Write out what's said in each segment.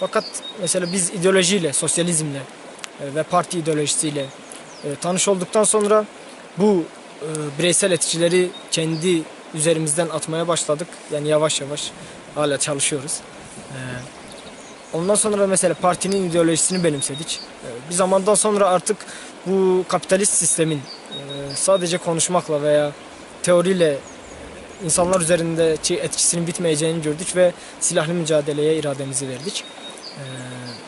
Fakat mesela biz ideolojiyle, sosyalizmle e, ve parti ideolojisiyle e, tanış olduktan sonra bu e, bireysel etkileri kendi üzerimizden atmaya başladık. Yani yavaş yavaş hala çalışıyoruz. E, Ondan sonra mesela partinin ideolojisini benimsedik. E, Bir zamandan sonra artık bu kapitalist sistemin e, sadece konuşmakla veya teoriyle insanlar üzerindeki etkisinin bitmeyeceğini gördük ve silahlı mücadeleye irademizi verdik. E,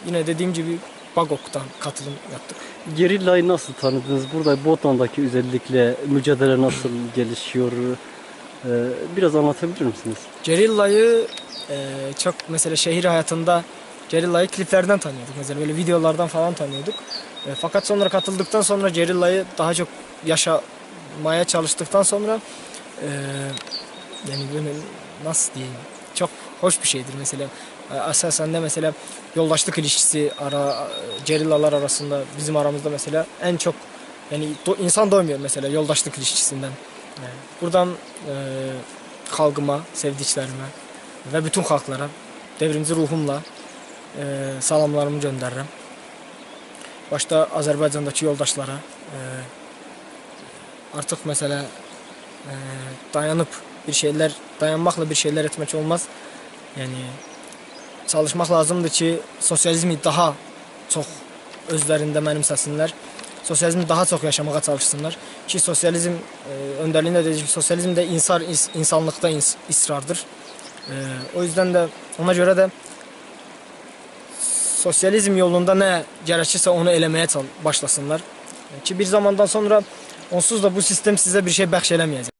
Yine dediğim gibi Bagok'tan katılım yaptık. Gerilla'yı nasıl tanıdınız? Burada Botan'daki özellikle mücadele nasıl gelişiyor? Ee, biraz anlatabilir misiniz? Gerilla'yı e, çok mesela şehir hayatında Gerilla'yı kliplerden tanıyorduk. Mesela böyle videolardan falan tanıyorduk. E, fakat sonra katıldıktan sonra Gerilla'yı daha çok yaşamaya çalıştıktan sonra e, yani böyle nasıl diyeyim çok hoş bir şeydir mesela. E, Asasen de mesela yoldaşlık ilişkisi ara Gerillalar arasında bizim aramızda mesela en çok yani do- insan doymuyor mesela yoldaşlık ilişkisinden. E, buradan e, halkıma, sevdiklerime ve bütün halklara devrimci ruhumla e, salamlarımı gönderirim. Başta Azerbaycan'daki yoldaşlara e, artık mesela e, dayanıp bir şeylər dayanmaqla bir şeylər etmək olmaz. Yəni çalışmaq lazımdır ki, sosializmi daha çox özlərində mənimsəsinlər. Sosializmi daha çox yaşamağa çalışsınlar ki, sosializm e, öndərliyində deyəcək ki, sosializm də insar ins, insanlıqda ins, isrardır. E, o yüzdən də ona görə də sosializm yolunda nə gərəkirsə onu eləməyə başlasınlar e, ki, bir zamandan sonra onsuz da bu sistem sizə bir şey bəxş eləməyəcək.